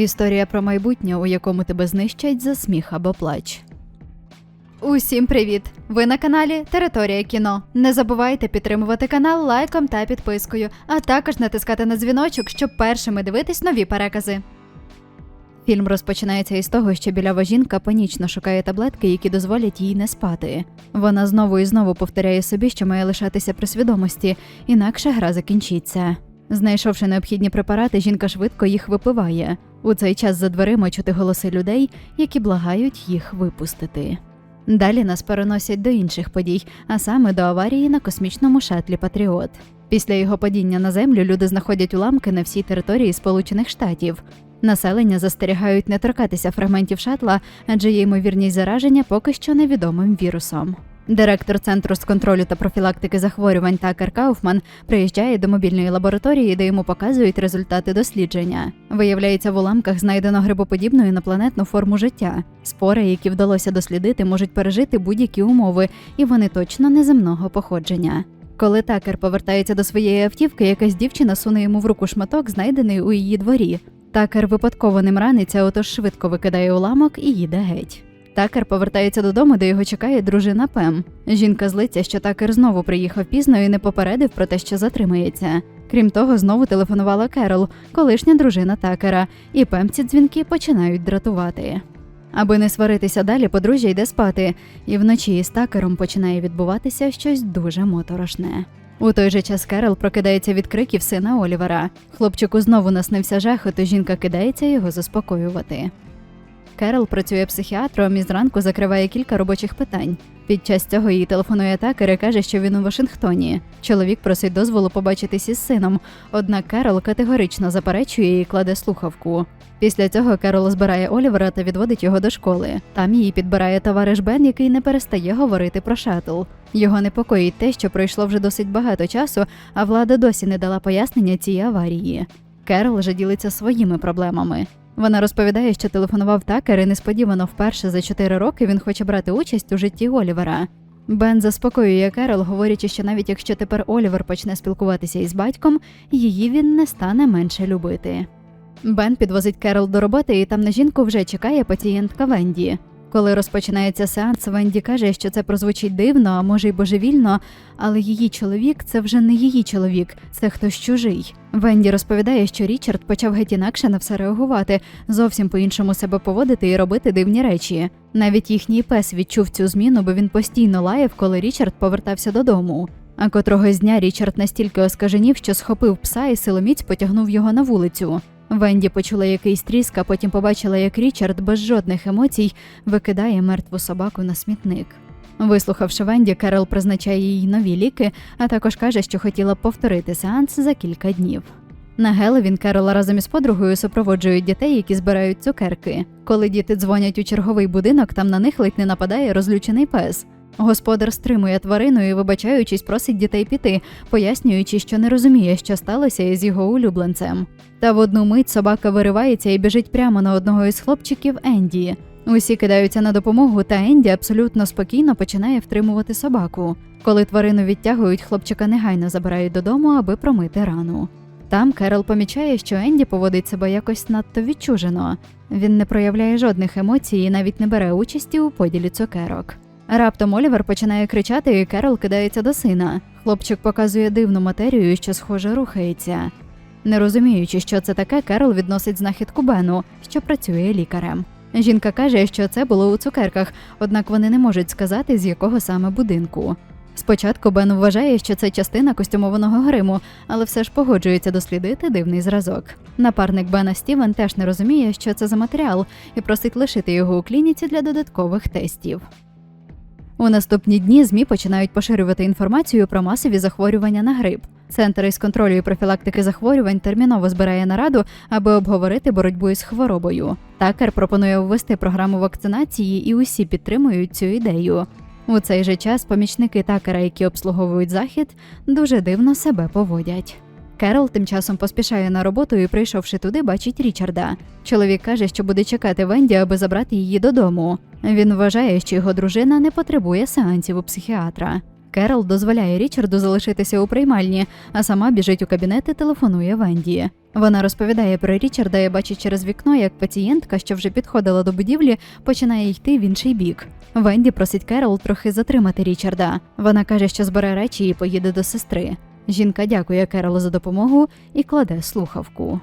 Історія про майбутнє, у якому тебе знищать за сміх або плач. Усім привіт! Ви на каналі Територія кіно. Не забувайте підтримувати канал лайком та підпискою, а також натискати на дзвіночок, щоб першими дивитись нові перекази. Фільм розпочинається із того, що білява жінка панічно шукає таблетки, які дозволять їй не спати. Вона знову і знову повторяє собі, що має лишатися при свідомості, інакше гра закінчиться. Знайшовши необхідні препарати, жінка швидко їх випиває. У цей час за дверима чути голоси людей, які благають їх випустити. Далі нас переносять до інших подій, а саме до аварії на космічному шатлі Патріот. Після його падіння на землю люди знаходять уламки на всій території Сполучених Штатів. Населення застерігають не торкатися фрагментів шатла, адже є ймовірність зараження поки що невідомим вірусом. Директор центру з контролю та профілактики захворювань Такер Кауфман приїжджає до мобільної лабораторії, де йому показують результати дослідження. Виявляється, в уламках знайдено грибоподібну інопланетну форму життя. Спори, які вдалося дослідити, можуть пережити будь-які умови, і вони точно неземного походження. Коли такер повертається до своєї автівки, якась дівчина суне йому в руку шматок, знайдений у її дворі. Такер випадково ним раниться, отож швидко викидає уламок і їде геть. Такер повертається додому, де його чекає дружина Пем. Жінка злиться, що такер знову приїхав пізно і не попередив про те, що затримається. Крім того, знову телефонувала Керол, колишня дружина Такера, і Пем ці дзвінки починають дратувати. Аби не сваритися далі, подружжя йде спати, і вночі із такером починає відбуватися щось дуже моторошне. У той же час Керол прокидається від криків сина Олівера. Хлопчику знову наснився жах, і то жінка кидається його заспокоювати. Керол працює психіатром і зранку закриває кілька робочих питань. Під час цього їй телефонує такер і каже, що він у Вашингтоні. Чоловік просить дозволу побачитись із сином, однак Керол категорично заперечує і кладе слухавку. Після цього Керол збирає Олівера та відводить його до школи. Там її підбирає товариш Бен, який не перестає говорити про шатл. Його непокоїть те, що пройшло вже досить багато часу, а влада досі не дала пояснення цій аварії. Керол же ділиться своїми проблемами. Вона розповідає, що телефонував такер і несподівано вперше за 4 роки він хоче брати участь у житті Олівера. Бен заспокоює Керол, говорячи, що навіть якщо тепер Олівер почне спілкуватися із батьком, її він не стане менше любити. Бен підвозить Керол до роботи, і там на жінку вже чекає пацієнтка Венді. Коли розпочинається сеанс, Венді каже, що це прозвучить дивно, а може й божевільно, але її чоловік це вже не її чоловік, це хтось чужий. Венді розповідає, що Річард почав геть інакше на все реагувати, зовсім по-іншому себе поводити і робити дивні речі. Навіть їхній пес відчув цю зміну, бо він постійно лаяв, коли Річард повертався додому. А котрогось дня Річард настільки оскаженів, що схопив пса і силоміць потягнув його на вулицю. Венді почула якийсь тріск, а потім побачила, як Річард без жодних емоцій викидає мертву собаку на смітник. Вислухавши Венді, Керол призначає їй нові ліки, а також каже, що хотіла повторити сеанс за кілька днів. На Геловін Керола разом із подругою супроводжують дітей, які збирають цукерки. Коли діти дзвонять у черговий будинок, там на них ледь не нападає розлючений пес. Господар стримує тварину і, вибачаючись, просить дітей піти, пояснюючи, що не розуміє, що сталося із його улюбленцем. Та в одну мить собака виривається і біжить прямо на одного із хлопчиків Енді. Усі кидаються на допомогу, та Енді абсолютно спокійно починає втримувати собаку. Коли тварину відтягують, хлопчика негайно забирають додому, аби промити рану. Там Керол помічає, що Енді поводить себе якось надто відчужено. Він не проявляє жодних емоцій і навіть не бере участі у поділі цукерок. Раптом Олівер починає кричати, і Керол кидається до сина. Хлопчик показує дивну матерію, що схоже рухається. Не розуміючи, що це таке, Керол відносить знахідку Бену, що працює лікарем. Жінка каже, що це було у цукерках, однак вони не можуть сказати, з якого саме будинку. Спочатку Бен вважає, що це частина костюмованого гриму, але все ж погоджується дослідити дивний зразок. Напарник Бена Стівен теж не розуміє, що це за матеріал, і просить лишити його у клініці для додаткових тестів. У наступні дні ЗМІ починають поширювати інформацію про масові захворювання на грип. Центр із контролю і профілактики захворювань терміново збирає нараду, аби обговорити боротьбу із хворобою. Такер пропонує ввести програму вакцинації, і усі підтримують цю ідею. У цей же час помічники такера, які обслуговують захід, дуже дивно себе поводять. Керол тим часом поспішає на роботу і, прийшовши туди, бачить Річарда. Чоловік каже, що буде чекати Венді, аби забрати її додому. Він вважає, що його дружина не потребує сеансів у психіатра. Керол дозволяє Річарду залишитися у приймальні, а сама біжить у кабінет і телефонує Венді. Вона розповідає про Річарда і бачить через вікно, як пацієнтка, що вже підходила до будівлі, починає йти в інший бік. Венді просить Керол трохи затримати Річарда. Вона каже, що збере речі і поїде до сестри. Жінка дякує Керолу за допомогу і кладе слухавку.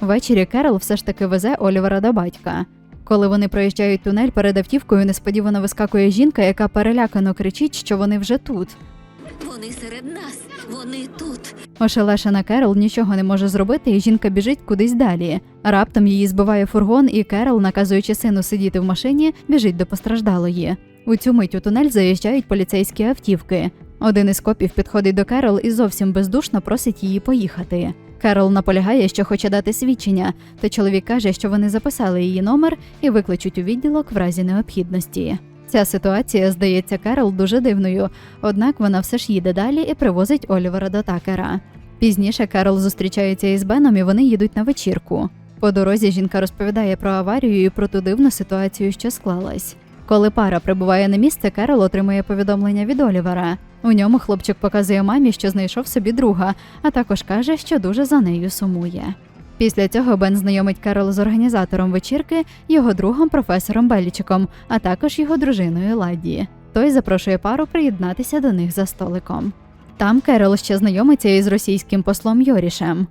Ввечері Керол все ж таки везе Олівера до батька. Коли вони проїжджають тунель перед автівкою, несподівано вискакує жінка, яка перелякано кричить, що вони вже тут. Вони серед нас, вони тут. Ошелешена Керол нічого не може зробити, і жінка біжить кудись далі. Раптом її збиває фургон, і Керол, наказуючи сину сидіти в машині, біжить до постраждалої. У цю мить у тунель заїжджають поліцейські автівки. Один із копів підходить до Керол і зовсім бездушно просить її поїхати. Керол наполягає, що хоче дати свідчення, та чоловік каже, що вони записали її номер і викличуть у відділок в разі необхідності. Ця ситуація здається Керол дуже дивною, однак вона все ж їде далі і привозить Олівера до Такера. Пізніше Керол зустрічається із Беном і вони їдуть на вечірку. По дорозі жінка розповідає про аварію і про ту дивну ситуацію, що склалась. Коли пара прибуває на місце, Керол отримує повідомлення від Олівера. У ньому хлопчик показує мамі, що знайшов собі друга, а також каже, що дуже за нею сумує. Після цього Бен знайомить Керол з організатором вечірки, його другом професором Белічиком, а також його дружиною Ладі. Той запрошує пару приєднатися до них за столиком. Там Керол ще знайомиться із російським послом Йорішем.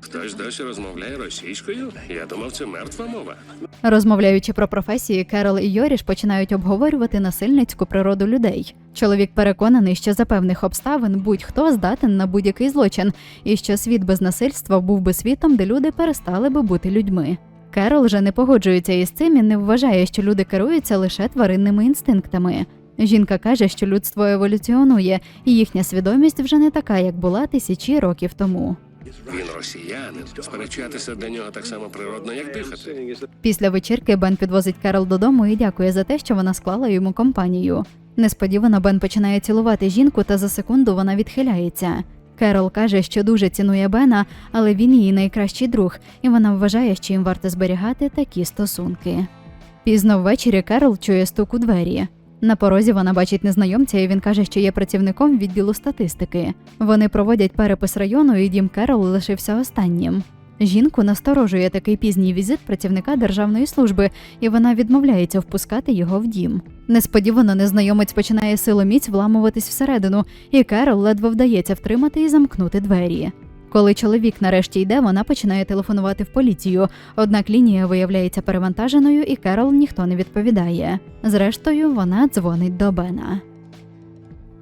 Хтось досі розмовляє російською? Я думав, це мертва мова. Розмовляючи про професії, Керол і Йоріш починають обговорювати насильницьку природу людей. Чоловік переконаний, що за певних обставин будь-хто здатен на будь-який злочин, і що світ без насильства був би світом, де люди перестали би бути людьми. Керол же не погоджується із цим і не вважає, що люди керуються лише тваринними інстинктами. Жінка каже, що людство еволюціонує, і їхня свідомість вже не така, як була тисячі років тому. Він росіянин. Сперечатися для нього так само природно, як дихати. Після вечірки Бен підвозить Керол додому і дякує за те, що вона склала йому компанію. Несподівано Бен починає цілувати жінку, та за секунду вона відхиляється. Керол каже, що дуже цінує Бена, але він її найкращий друг, і вона вважає, що їм варто зберігати такі стосунки. Пізно ввечері Керол чує стук у двері. На порозі вона бачить незнайомця, і він каже, що є працівником відділу статистики. Вони проводять перепис району, і дім Керол лишився останнім. Жінку насторожує такий пізній візит працівника державної служби, і вона відмовляється впускати його в дім. Несподівано незнайомець починає силоміць вламуватись всередину, і Керол ледве вдається втримати і замкнути двері. Коли чоловік нарешті йде, вона починає телефонувати в поліцію, однак лінія виявляється перевантаженою, і Керол ніхто не відповідає. Зрештою, вона дзвонить до Бена.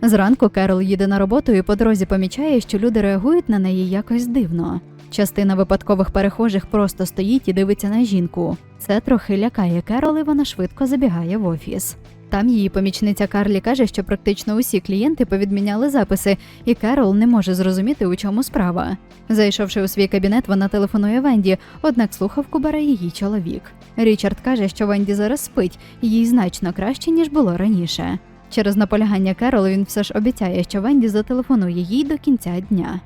Зранку Керол їде на роботу і по дорозі помічає, що люди реагують на неї якось дивно. Частина випадкових перехожих просто стоїть і дивиться на жінку. Це трохи лякає Керол, і вона швидко забігає в офіс. Там її помічниця Карлі каже, що практично усі клієнти повідміняли записи, і Керол не може зрозуміти, у чому справа. Зайшовши у свій кабінет, вона телефонує Венді, однак слухавку бере її чоловік. Річард каже, що Венді зараз спить, їй значно краще, ніж було раніше. Через наполягання Керол він все ж обіцяє, що Венді зателефонує їй до кінця дня.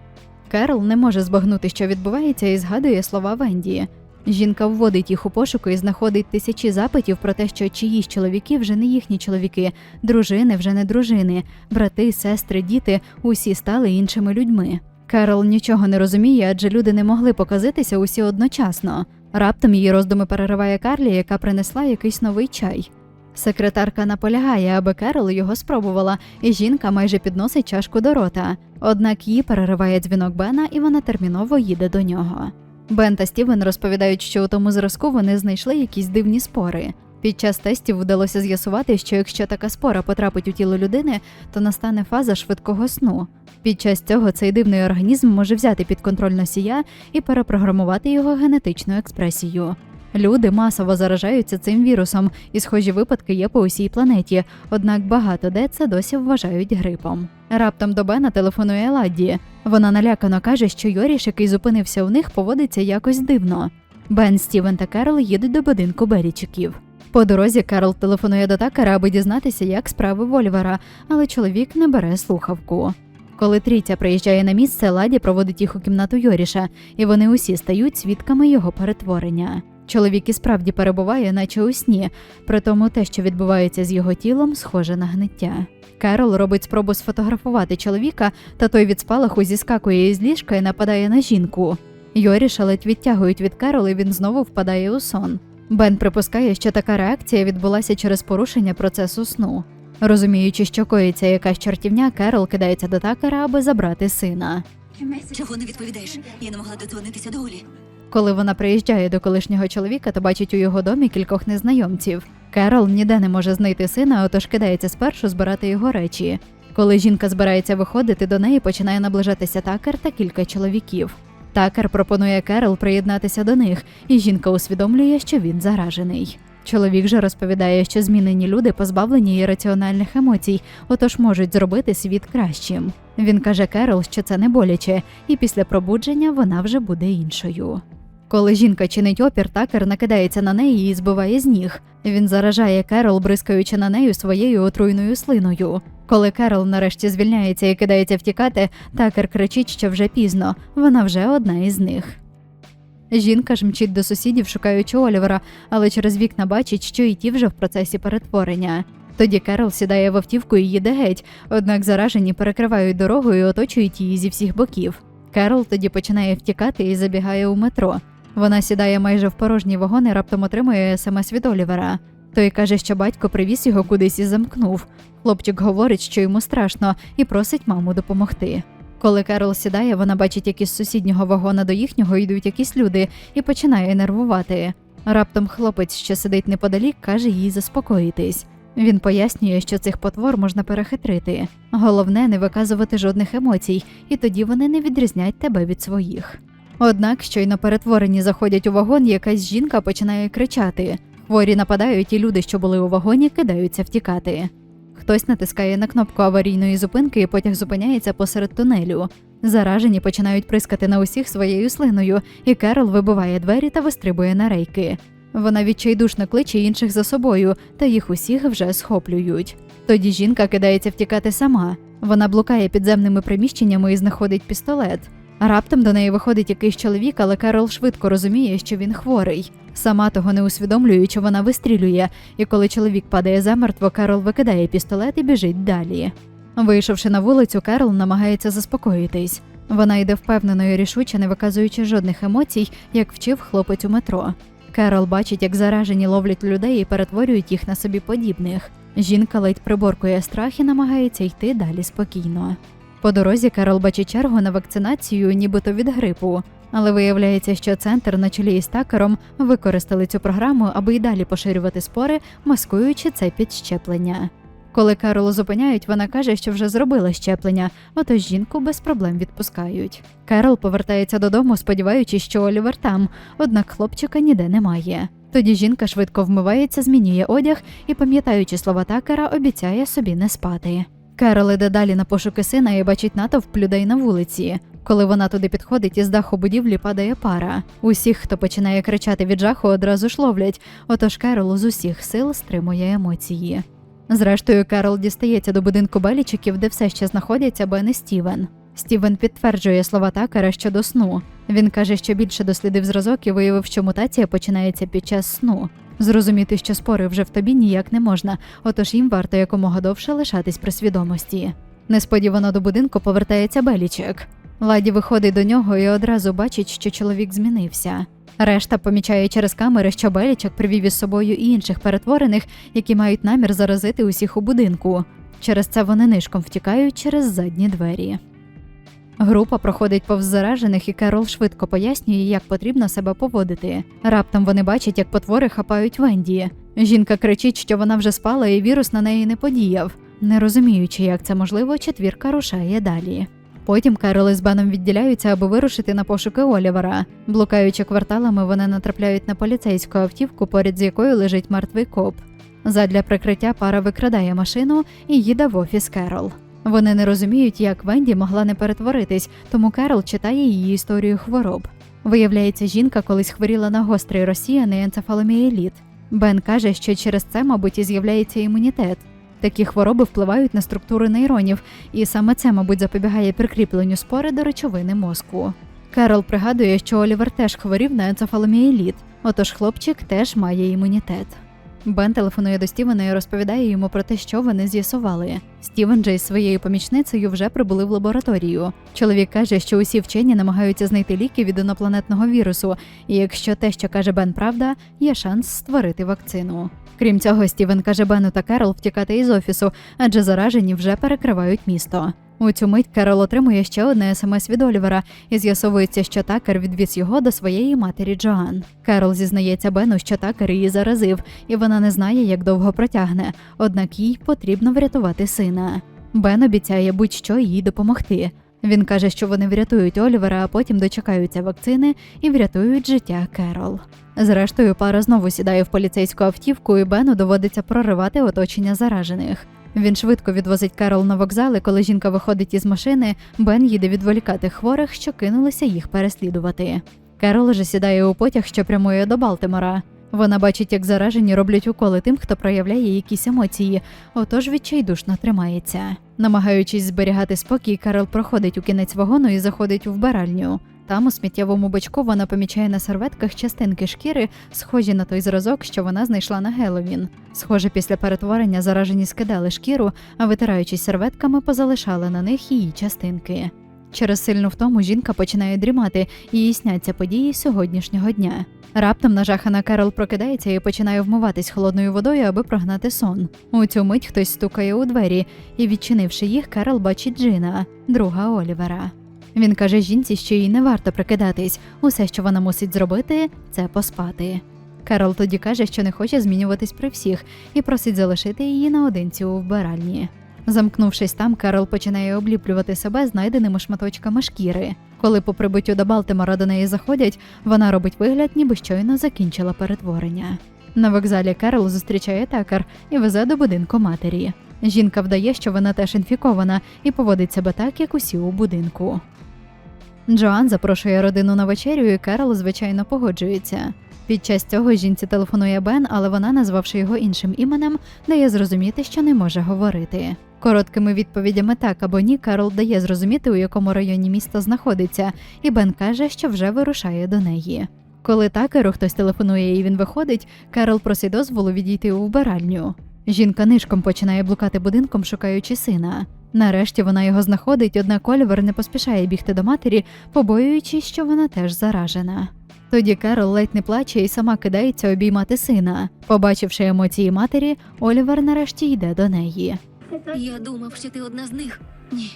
Керол не може збагнути, що відбувається, і згадує слова Венді. Жінка вводить їх у пошуку і знаходить тисячі запитів про те, що чиїсь чоловіки вже не їхні чоловіки, дружини вже не дружини, брати, сестри, діти усі стали іншими людьми. Керол нічого не розуміє, адже люди не могли показатися усі одночасно. Раптом її роздуми перериває Карлі, яка принесла якийсь новий чай. Секретарка наполягає, аби Керол його спробувала, і жінка майже підносить чашку до рота. Однак її перериває дзвінок Бена, і вона терміново їде до нього. Бен та Стівен розповідають, що у тому зразку вони знайшли якісь дивні спори. Під час тестів вдалося з'ясувати, що якщо така спора потрапить у тіло людини, то настане фаза швидкого сну. Під час цього цей дивний організм може взяти під контроль носія і перепрограмувати його генетичну експресію. Люди масово заражаються цим вірусом, і схожі випадки є по усій планеті, однак багато де це досі вважають грипом. Раптом до Бена телефонує Ладді. Вона налякано каже, що Йоріш, який зупинився у них, поводиться якось дивно. Бен, Стівен та Керол їдуть до будинку Берічиків. По дорозі Керол телефонує до Такера, аби дізнатися, як справи в Олівера, але чоловік не бере слухавку. Коли трійця приїжджає на місце, Ладі проводить їх у кімнату Йоріша, і вони усі стають свідками його перетворення. Чоловік і справді перебуває, наче у сні, при тому те, що відбувається з його тілом, схоже на гниття. Керол робить спробу сфотографувати чоловіка, та той від спалаху зіскакує із ліжка і нападає на жінку. Йоріша ледь відтягують від Керол, і він знову впадає у сон. Бен припускає, що така реакція відбулася через порушення процесу сну. Розуміючи, що коїться якась чортівня, Керол кидається до такера, аби забрати сина. Чого не відповідаєш? Я не могла додзвонитися до Олі. Коли вона приїжджає до колишнього чоловіка, то бачить у його домі кількох незнайомців. Керол ніде не може знайти сина, отож кидається спершу збирати його речі. Коли жінка збирається виходити, до неї починає наближатися такер та кілька чоловіків. Такер пропонує Керол приєднатися до них, і жінка усвідомлює, що він заражений. Чоловік же розповідає, що змінені люди позбавлені ірраціональних емоцій, отож можуть зробити світ кращим. Він каже Керол, що це не боляче, і після пробудження вона вже буде іншою. Коли жінка чинить опір, такер накидається на неї і збиває з ніг. Він заражає Керол, бризкаючи на нею своєю отруйною слиною. Коли Керол нарешті звільняється і кидається втікати, такер кричить, що вже пізно, вона вже одна із них. Жінка ж мчить до сусідів, шукаючи Олівера, але через вікна бачить, що і ті вже в процесі перетворення. Тоді Керол сідає в автівку і їде геть, однак заражені перекривають дорогу і оточують її зі всіх боків. Керол тоді починає втікати і забігає у метро. Вона сідає майже в порожній вагон і раптом отримує смс від Олівера. Той каже, що батько привіз його кудись і замкнув. Хлопчик говорить, що йому страшно, і просить маму допомогти. Коли Керол сідає, вона бачить, як із сусіднього вагона до їхнього йдуть якісь люди і починає нервувати. Раптом хлопець, що сидить неподалік, каже їй заспокоїтись. Він пояснює, що цих потвор можна перехитрити. Головне не виказувати жодних емоцій, і тоді вони не відрізнять тебе від своїх. Однак, щойно перетворені заходять у вагон, якась жінка починає кричати. Хворі нападають, і люди, що були у вагоні, кидаються втікати. Хтось натискає на кнопку аварійної зупинки, і потяг зупиняється посеред тунелю. Заражені починають прискати на усіх своєю слиною, і Керол вибиває двері та вистрибує на рейки. Вона відчайдушно кличе інших за собою, та їх усіх вже схоплюють. Тоді жінка кидається втікати сама. Вона блукає підземними приміщеннями і знаходить пістолет. Раптом до неї виходить якийсь чоловік, але Керол швидко розуміє, що він хворий. Сама того не усвідомлюючи, вона вистрілює, і коли чоловік падає замертво, Керол викидає пістолет і біжить далі. Вийшовши на вулицю, Керол намагається заспокоїтись. Вона йде впевнено і рішуче, не виказуючи жодних емоцій, як вчив хлопець у метро. Керол бачить, як заражені ловлять людей і перетворюють їх на собі подібних. Жінка ледь приборкує страх і намагається йти далі спокійно. По дорозі Керол бачить чергу на вакцинацію, нібито від грипу. Але виявляється, що центр на чолі із такером використали цю програму, аби й далі поширювати спори, маскуючи це під щеплення. Коли Керолу зупиняють, вона каже, що вже зробила щеплення, отож жінку без проблем відпускають. Керол повертається додому, сподіваючись, що Олівер там, однак хлопчика ніде немає. Тоді жінка швидко вмивається, змінює одяг і, пам'ятаючи слова такера, обіцяє собі не спати. Керол іде далі на пошуки сина і бачить натовп людей на вулиці. Коли вона туди підходить, із даху будівлі падає пара. Усіх, хто починає кричати від жаху, одразу ж ловлять, отож Керол з усіх сил стримує емоції. Зрештою, Керол дістається до будинку Белічиків, де все ще знаходяться Бен і Стівен. Стівен підтверджує слова Такера щодо сну. Він каже, що більше дослідив зразок і виявив, що мутація починається під час сну. Зрозуміти, що спори вже в тобі ніяк не можна, отож їм варто якомога довше лишатись при свідомості. Несподівано до будинку повертається Белічек. Ладі виходить до нього і одразу бачить, що чоловік змінився. Решта помічає через камери, що Белічек привів із собою і інших перетворених, які мають намір заразити усіх у будинку. Через це вони нишком втікають через задні двері. Група проходить повз заражених, і Керол швидко пояснює, як потрібно себе поводити. Раптом вони бачать, як потвори хапають Венді. Жінка кричить, що вона вже спала, і вірус на неї не подіяв. Не розуміючи, як це можливо, четвірка рушає далі. Потім Керол із Беном відділяються, аби вирушити на пошуки Олівера. Блукаючи кварталами, вони натрапляють на поліцейську автівку, поряд з якою лежить мертвий коп. Задля прикриття пара викрадає машину і їде в офіс Керол. Вони не розуміють, як Венді могла не перетворитись, тому Керол читає її історію хвороб. Виявляється, жінка колись хворіла на гострий розсіяний енцефаломіеліт. Бен каже, що через це, мабуть, і з'являється імунітет. Такі хвороби впливають на структури нейронів, і саме це, мабуть, запобігає прикріпленню спори до речовини мозку. Керол пригадує, що Олівер теж хворів на енцефаломіеліт, отож хлопчик теж має імунітет. Бен телефонує до Стівена і розповідає йому про те, що вони з'ясували. Стівен же із своєю помічницею вже прибули в лабораторію. Чоловік каже, що усі вчені намагаються знайти ліки від інопланетного вірусу, і якщо те, що каже Бен, правда, є шанс створити вакцину. Крім цього, Стівен каже Бену та Керол втікати із офісу, адже заражені вже перекривають місто. У цю мить Керол отримує ще одне смс від Олівера, і з'ясовується, що Такер відвіз його до своєї матері Джоан. Керол зізнається Бену, що Такер її заразив, і вона не знає, як довго протягне, однак їй потрібно врятувати сина. Бен обіцяє будь-що їй допомогти. Він каже, що вони врятують Олівера, а потім дочекаються вакцини і врятують життя Керол. Зрештою, пара знову сідає в поліцейську автівку, і Бену доводиться проривати оточення заражених. Він швидко відвозить Керол на вокзал, і коли жінка виходить із машини, Бен їде відволікати хворих, що кинулися їх переслідувати. Керол же сідає у потяг, що прямує до Балтимора. Вона бачить, як заражені роблять уколи тим, хто проявляє якісь емоції, отож відчайдушно тримається. Намагаючись зберігати спокій, Карл проходить у кінець вагону і заходить у вбиральню. Там у сміттєвому бачку вона помічає на серветках частинки шкіри, схожі на той зразок, що вона знайшла на Геловін. Схоже, після перетворення заражені скидали шкіру, а витираючись серветками, позалишали на них її частинки. Через сильну втому жінка починає дрімати, і їй сняться події сьогоднішнього дня. Раптом нажахана Керол прокидається і починає вмиватись холодною водою, аби прогнати сон. У цю мить хтось стукає у двері, і, відчинивши їх, Керол бачить Джина, друга Олівера. Він каже жінці, що їй не варто прикидатись. Усе, що вона мусить зробити, це поспати. Керол тоді каже, що не хоче змінюватись при всіх, і просить залишити її наодинці у вбиральні. Замкнувшись там, Керол починає обліплювати себе знайденими шматочками шкіри. Коли по прибуттю до Балтимора до неї заходять, вона робить вигляд, ніби щойно закінчила перетворення. На вокзалі Керол зустрічає такер і везе до будинку матері. Жінка вдає, що вона теж інфікована, і поводить себе так, як усі у будинку. Джоан запрошує родину на вечерю, і Керол, звичайно, погоджується. Під час цього жінці телефонує Бен, але вона, назвавши його іншим іменем, дає зрозуміти, що не може говорити. Короткими відповідями так або ні, Карол дає зрозуміти, у якому районі міста знаходиться, і Бен каже, що вже вирушає до неї. Коли такеру хтось телефонує і він виходить, Карол просить дозволу відійти у вбиральню. Жінка нишком починає блукати будинком, шукаючи сина. Нарешті вона його знаходить, однак Олівер не поспішає бігти до матері, побоюючись, що вона теж заражена. Тоді Керол ледь не плаче і сама кидається обіймати сина. Побачивши емоції матері, Олівер нарешті йде до неї. Я думав, що ти одна з них. Ні,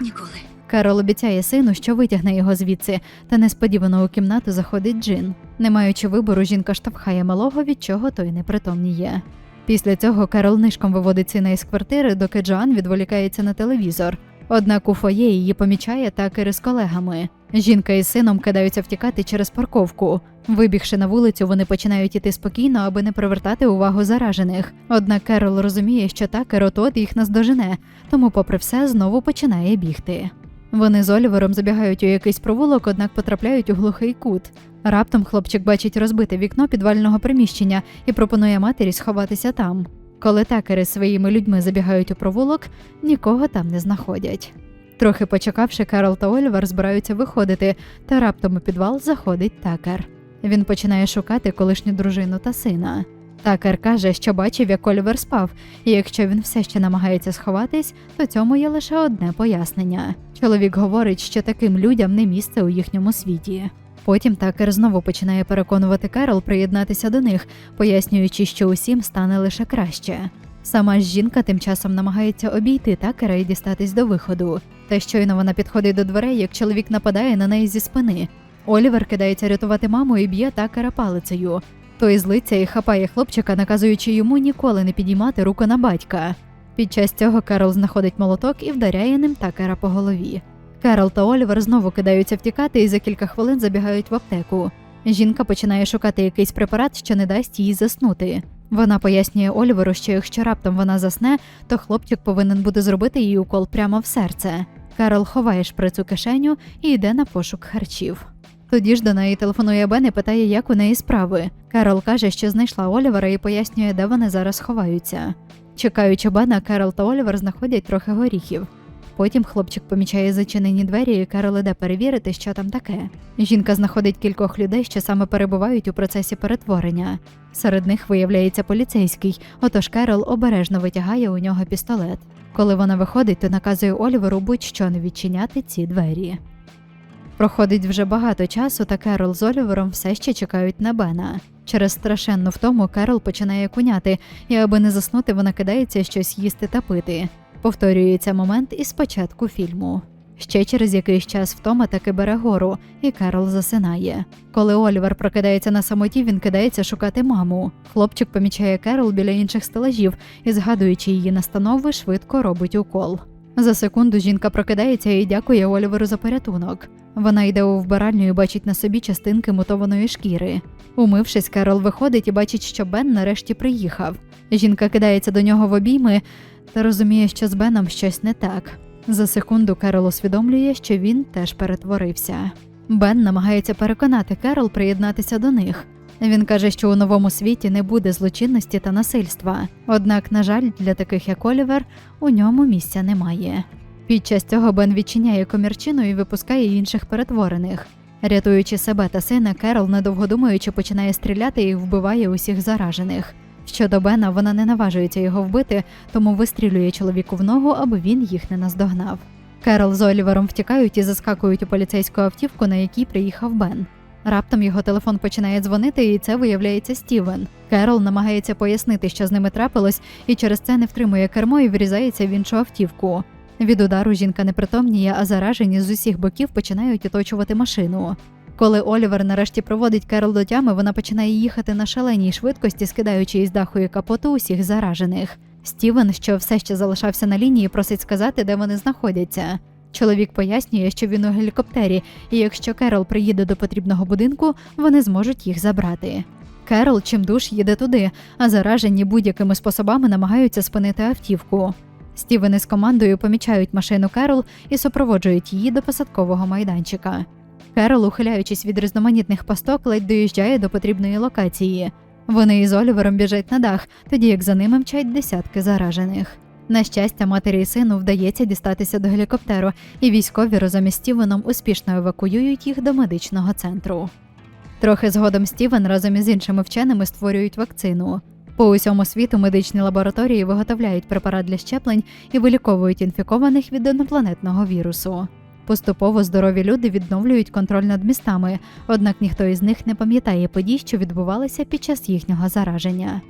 ніколи. Керол обіцяє сину, що витягне його звідси, та несподівано у кімнату заходить Джин. Не маючи вибору, жінка штовхає малого, від чого той непритомніє. Після цього Керол нишком виводить сина із квартири, доки Джоан відволікається на телевізор. Однак у фоє її помічає такери з колегами. Жінка із сином кидаються втікати через парковку. Вибігши на вулицю, вони починають іти спокійно, аби не привертати увагу заражених. Однак Керол розуміє, що такер от їх наздожене, тому, попри все, знову починає бігти. Вони з Олівером забігають у якийсь провулок, однак потрапляють у глухий кут. Раптом хлопчик бачить розбите вікно підвального приміщення і пропонує матері сховатися там. Коли такери своїми людьми забігають у провулок, нікого там не знаходять. Трохи почекавши, Карл та Олівер збираються виходити, та раптом у підвал заходить такер. Він починає шукати колишню дружину та сина. Такер каже, що бачив, як Олівер спав, і якщо він все ще намагається сховатись, то цьому є лише одне пояснення. Чоловік говорить, що таким людям не місце у їхньому світі. Потім такер знову починає переконувати Керол приєднатися до них, пояснюючи, що усім стане лише краще. Сама ж жінка тим часом намагається обійти такера і дістатись до виходу. Та щойно вона підходить до дверей, як чоловік нападає на неї зі спини. Олівер кидається рятувати маму і б'є такера палицею. Той злиться і хапає хлопчика, наказуючи йому ніколи не підіймати руку на батька. Під час цього Карол знаходить молоток і вдаряє ним такера по голові. Карол та Олівер знову кидаються втікати і за кілька хвилин забігають в аптеку. Жінка починає шукати якийсь препарат, що не дасть їй заснути. Вона пояснює Оліверу, що якщо раптом вона засне, то хлопчик повинен буде зробити їй укол прямо в серце. Карол ховає шприц у кишеню і йде на пошук харчів. Тоді ж до неї телефонує Бен і питає, як у неї справи. Карол каже, що знайшла Олівера і пояснює, де вони зараз ховаються. Чекаючи Бена, Карол та Олівер знаходять трохи горіхів. Потім хлопчик помічає зачинені двері, і Карол іде перевірити, що там таке. Жінка знаходить кількох людей, що саме перебувають у процесі перетворення. Серед них виявляється поліцейський, отож Керол обережно витягає у нього пістолет. Коли вона виходить, то наказує Оліверу будь-що не відчиняти ці двері. Проходить вже багато часу, та Керол з Олівером все ще чекають на Бена. Через страшенну втому Керол починає куняти, і аби не заснути, вона кидається щось їсти та пити. Повторюється момент із початку фільму. Ще через якийсь час втома таки бере гору, і Керол засинає. Коли Олівер прокидається на самоті, він кидається шукати маму. Хлопчик помічає Керол біля інших стелажів і, згадуючи її настанови, швидко робить укол. За секунду жінка прокидається і дякує Оліверу за порятунок. Вона йде у вбиральню і бачить на собі частинки мутованої шкіри. Умившись, Керол виходить і бачить, що Бен нарешті приїхав. Жінка кидається до нього в обійми та розуміє, що з Беном щось не так. За секунду Керол усвідомлює, що він теж перетворився. Бен намагається переконати Керол приєднатися до них. Він каже, що у новому світі не буде злочинності та насильства. Однак, на жаль, для таких як Олівер у ньому місця немає. Під час цього Бен відчиняє комірчину і випускає інших перетворених. Рятуючи себе та сина, Керол, недовго думаючи, починає стріляти і вбиває усіх заражених. Щодо Бена, вона не наважується його вбити, тому вистрілює чоловіку в ногу, аби він їх не наздогнав. Керол з Олівером втікають і заскакують у поліцейську автівку, на якій приїхав Бен. Раптом його телефон починає дзвонити, і це виявляється Стівен. Керол намагається пояснити, що з ними трапилось, і через це не втримує кермо і врізається в іншу автівку. Від удару жінка непритомніє, а заражені з усіх боків починають оточувати машину. Коли Олівер нарешті проводить Керол до тями, вона починає їхати на шаленій швидкості, скидаючи із даху і капоту усіх заражених. Стівен, що все ще залишався на лінії, просить сказати, де вони знаходяться. Чоловік пояснює, що він у гелікоптері, і якщо Керол приїде до потрібного будинку, вони зможуть їх забрати. Керол чимдуж їде туди, а заражені будь-якими способами намагаються спинити автівку. Стівен із командою помічають машину Керол і супроводжують її до посадкового майданчика. Керол, ухиляючись від різноманітних пасток, ледь доїжджає до потрібної локації. Вони із Олівером біжать на дах, тоді як за ними мчать десятки заражених. На щастя, матері і сину вдається дістатися до гелікоптеру, і військові разом із Стівеном успішно евакуюють їх до медичного центру. Трохи згодом Стівен разом із іншими вченими створюють вакцину. По усьому світу медичні лабораторії виготовляють препарат для щеплень і виліковують інфікованих від інопланетного вірусу. Поступово здорові люди відновлюють контроль над містами, однак ніхто із них не пам'ятає подій, що відбувалися під час їхнього зараження.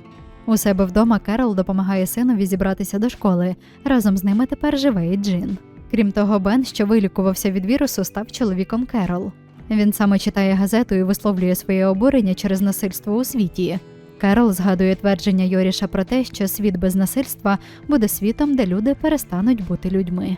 У себе вдома Керол допомагає синові зібратися до школи. Разом з ними тепер живе і Джин. Крім того, Бен, що вилікувався від вірусу, став чоловіком Керол. Він саме читає газету і висловлює своє обурення через насильство у світі. Керол згадує твердження Йоріша про те, що світ без насильства буде світом, де люди перестануть бути людьми.